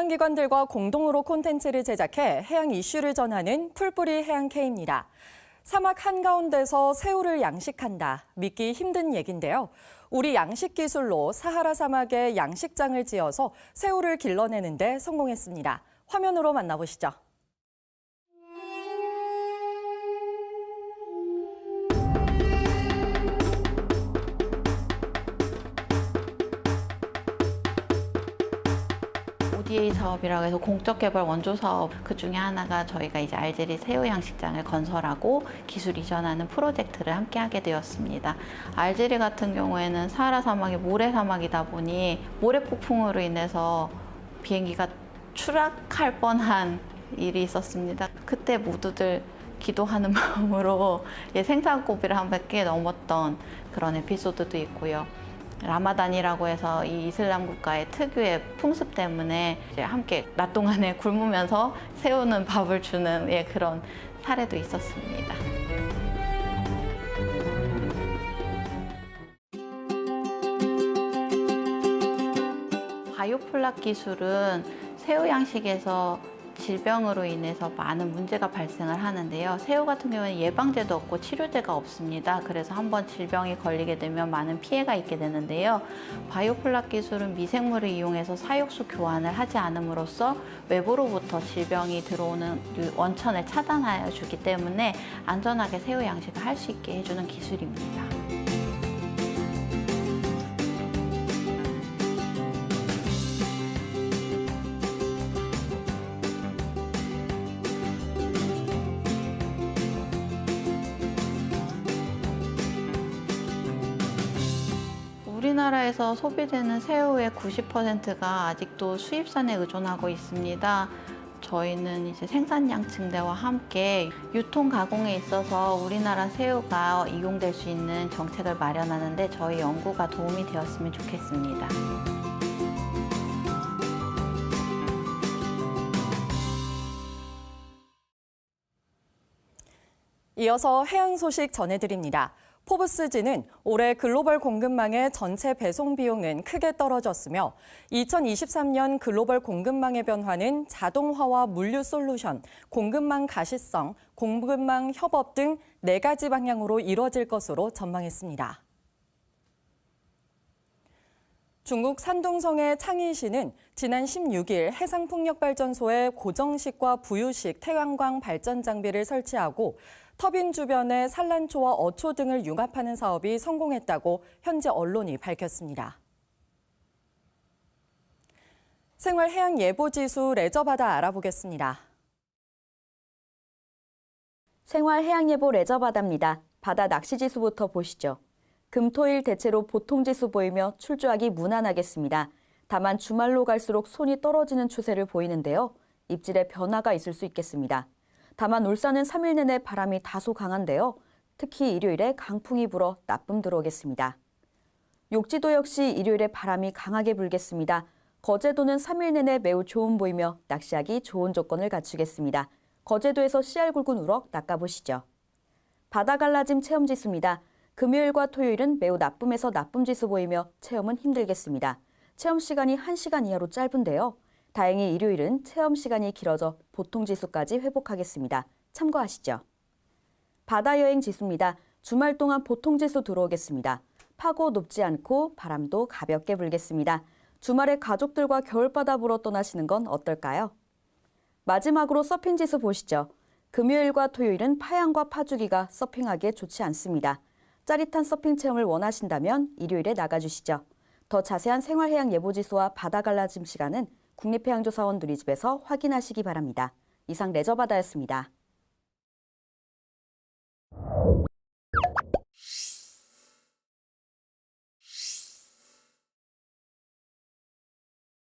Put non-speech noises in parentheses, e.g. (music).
해양기관들과 공동으로 콘텐츠를 제작해 해양 이슈를 전하는 풀뿌리 해양캐입니다. 사막 한가운데서 새우를 양식한다. 믿기 힘든 얘긴데요. 우리 양식 기술로 사하라 사막에 양식장을 지어서 새우를 길러내는데 성공했습니다. 화면으로 만나보시죠. ODA 사업이라고 해서 공적 개발 원조 사업 그 중에 하나가 저희가 이제 알제리 새우 양식장을 건설하고 기술 이전하는 프로젝트를 함께 하게 되었습니다. 알제리 같은 경우에는 사하라 사막이 모래 사막이다 보니 모래 폭풍으로 인해서 비행기가 추락할 뻔한 일이 있었습니다. 그때 모두들 기도하는 (laughs) 마음으로 예, 생산 고비를 한 100개 넘었던 그런 에피소드도 있고요. 라마단이라고 해서 이 이슬람 국가의 특유의 풍습 때문에 이제 함께 낮 동안에 (laughs) 굶으면서 새우는 밥을 주는 예, 그런 사례도 있었습니다. 바이오플락 기술은 새우 양식에서 질병으로 인해서 많은 문제가 발생을 하는데요. 새우 같은 경우는 예방제도 없고 치료제가 없습니다. 그래서 한번 질병이 걸리게 되면 많은 피해가 있게 되는데요. 바이오플락 기술은 미생물을 이용해서 사육수 교환을 하지 않음으로써 외부로부터 질병이 들어오는 원천을 차단하여 주기 때문에 안전하게 새우 양식을 할 수 있게 해주는 기술입니다. 우리나라에서 소비되는 새우의 90%가 아직도 수입산에 의존하고 있습니다. 저희는 이제 생산량 증대와 함께 유통 가공에 있어서 우리나라 새우가 이용될 수 있는 정책을 마련하는데 저희 연구가 도움이 되었으면 좋겠습니다. 이어서 해양 소식 전해드립니다. 포브스지는 올해 글로벌 공급망의 전체 배송 비용은 크게 떨어졌으며 2023년 글로벌 공급망의 변화는 자동화와 물류 솔루션, 공급망 가시성, 공급망 협업 등 네 가지 방향으로 이뤄질 것으로 전망했습니다. 중국 산둥성의 창의시는 지난 16일 해상풍력발전소에 고정식과 부유식 태양광 발전 장비를 설치하고 터빈 주변에 산란초와 어초 등을 융합하는 사업이 성공했다고 현재 언론이 밝혔습니다. 생활 해양 예보 지수 레저바다 알아보겠습니다. 생활 해양 예보 레저바다입니다. 바다 낚시 지수부터 보시죠. 금토일 대체로 보통 지수 보이며 출조하기 무난하겠습니다. 다만 주말로 갈수록 손이 떨어지는 추세를 보이는데요. 입질에 변화가 있을 수 있겠습니다. 다만 울산은 3일 내내 바람이 다소 강한데요. 특히 일요일에 강풍이 불어 나쁨 들어오겠습니다. 욕지도 역시 일요일에 바람이 강하게 불겠습니다. 거제도는 3일 내내 매우 좋은 보이며 낚시하기 좋은 조건을 갖추겠습니다. 거제도에서 씨알 굵은 우럭 낚아보시죠. 바다 갈라짐 체험 지수입니다. 금요일과 토요일은 매우 나쁨에서 나쁨 지수 보이며 체험은 힘들겠습니다. 체험 시간이 1시간 이하로 짧은데요. 다행히 일요일은 체험 시간이 길어져 보통 지수까지 회복하겠습니다. 참고하시죠. 바다 여행 지수입니다. 주말 동안 보통 지수 들어오겠습니다. 파고 높지 않고 바람도 가볍게 불겠습니다. 주말에 가족들과 겨울바다 보러 떠나시는 건 어떨까요? 마지막으로 서핑 지수 보시죠. 금요일과 토요일은 파양과 파주기가 서핑하기에 좋지 않습니다. 짜릿한 서핑 체험을 원하신다면 일요일에 나가주시죠. 더 자세한 생활해양 예보지수와 바다 갈라짐 시간은 국립해양조사원 누리집에서 확인하시기 바랍니다. 이상 레저바다였습니다.